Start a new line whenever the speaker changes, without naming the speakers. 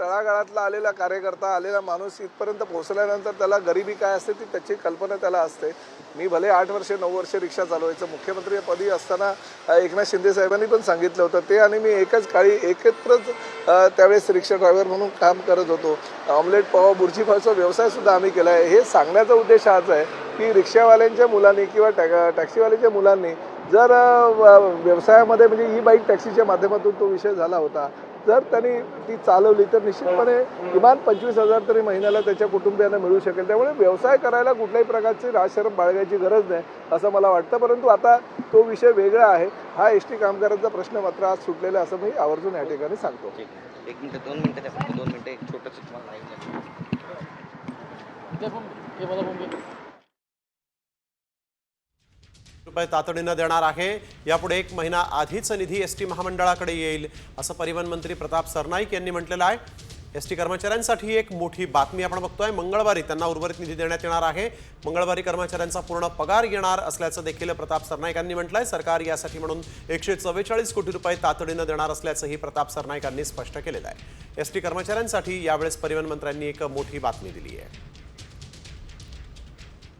तळागाळातला आलेला कार्यकर्ता आलेला माणूस इथपर्यंत पोहोचल्यानंतर त्याला गरिबी काय असते ती त्याची कल्पना त्याला असते. मी भले आठ वर्षे नऊ वर्षे रिक्षा चालवायचं मुख्यमंत्रीपदी असताना एकनाथ शिंदे साहेबांनी पण सांगितलं होतं. ते आणि मी एकच काळी एकत्रच त्यावेळेस रिक्षा ड्रायव्हर म्हणून काम करत होतो. ऑमलेट पाव बुर्जी पावचा व्यवसायसुद्धा आम्ही केला आहे. हे सांगण्याचा उद्देश हाच आहे की रिक्षावाल्यांच्या मुलांनी किंवा टॅ टॅक्सीवाल्याच्या मुलांनी जर व्यवसायामध्ये म्हणजे ई बाईक टॅक्सीच्या माध्यमातून तो विषय झाला होता. जर त्यांनी ती चालवली तर निश्चितपणे किमान पंचवीस हजार तरी महिन्याला त्याच्या कुटुंबियांना मिळू शकेल. त्यामुळे व्यवसाय करायला कुठल्याही प्रकारची राजशरम बाळगायची गरज नाही असं मला वाटतं. परंतु आता तो विषय वेगळा आहे. हा एस टी कामगारांचा प्रश्न मात्र आज सुटलेला असं मी आवर्जून या ठिकाणी सांगतो.
एक मिनिट दोन मिनिटं दोन मिनिटं एक छोटंसं तुम्हाला.
रुपये तातडीनं देणार आहे. यापुढे एक महिना आधीच निधी एस टी महामंडळाकडे येईल असं परिवहन मंत्री प्रताप सरनाईक यांनी म्हटलेलं आहे. एस टी कर्मचाऱ्यांसाठी एक मोठी बातमी आपण बघतोय. मंगळवारी त्यांना उर्वरित निधी देण्यात येणार आहे. मंगळवारी कर्मचाऱ्यांचा पूर्ण पगार येणार असल्याचं देखील प्रताप सरनाईकांनी म्हटलंय. सरकार यासाठी म्हणून एकशे चव्वेचाळीस कोटी रुपये तातडीनं देणार असल्याचंही प्रताप सरनाईकांनी स्पष्ट केलेलं आहे. एस टी कर्मचाऱ्यांसाठी यावेळेस परिवहन मंत्र्यांनी एक मोठी बातमी दिली आहे.